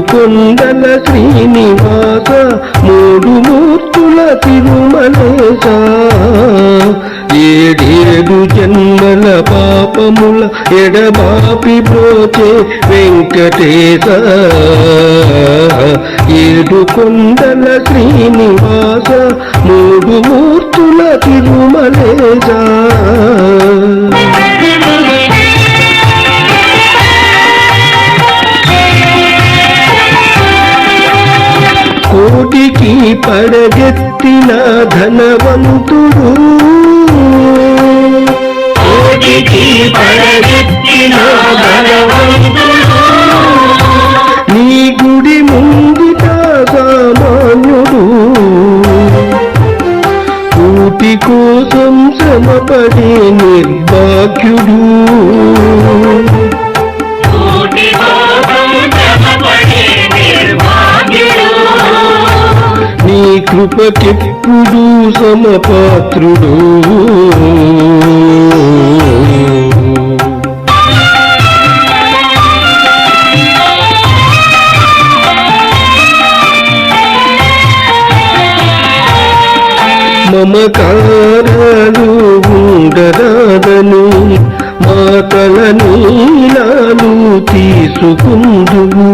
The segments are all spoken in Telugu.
కొండల శ్రీనివాస మూడు మూర్తుల తిరుమలేశ. ఏడేడు జన్మల పాపముల ఎడబాపి పోచే వెంకటేశ. ఏడు కొండల శ్రీనివాస మూడు మూర్తుల తిరుమలేశ. పడగెత్తిన ధనవంతుడు నీ గుడి ముంగిట సామాన్యుడు. కూటి కోసం శ్రమపడే నిర్భాగ్యుడు. కృపకెప్పుడు సమపాత్రుడు? మమకారాలు ఉండరాదను మాటల నీలాలు తీసుకుందువు.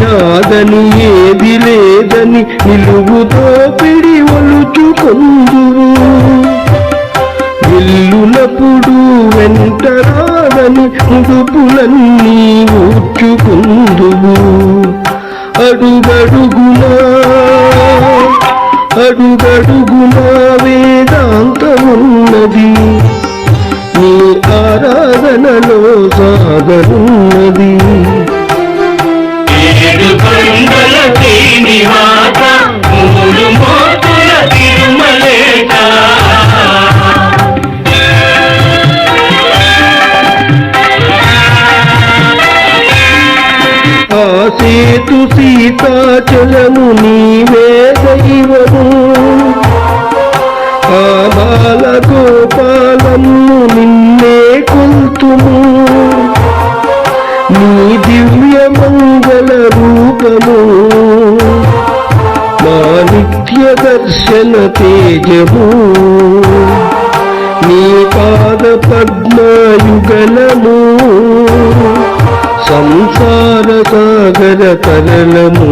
నాదని ఏది లేదని నిలువుతో పిడి ఒలుచుకుందువు వెంట రాదని ముడుపులన్నీ ఊడ్చుకుందువు అడుగడుగునా అడుగడుగునా వేదాంతమున్నది. నీ ఆరాధనలో సాగరున్నది సేతు సీతాచలము నీవే దైవము. ఆ బాల గోపాలము నిన్నే కొల్తుము. నీ దివ్య మంగళ రూపము. మా నిత్య దర్శన తేజము. నీ పాద పద్మయుగలము. సంసార సాగర తరళము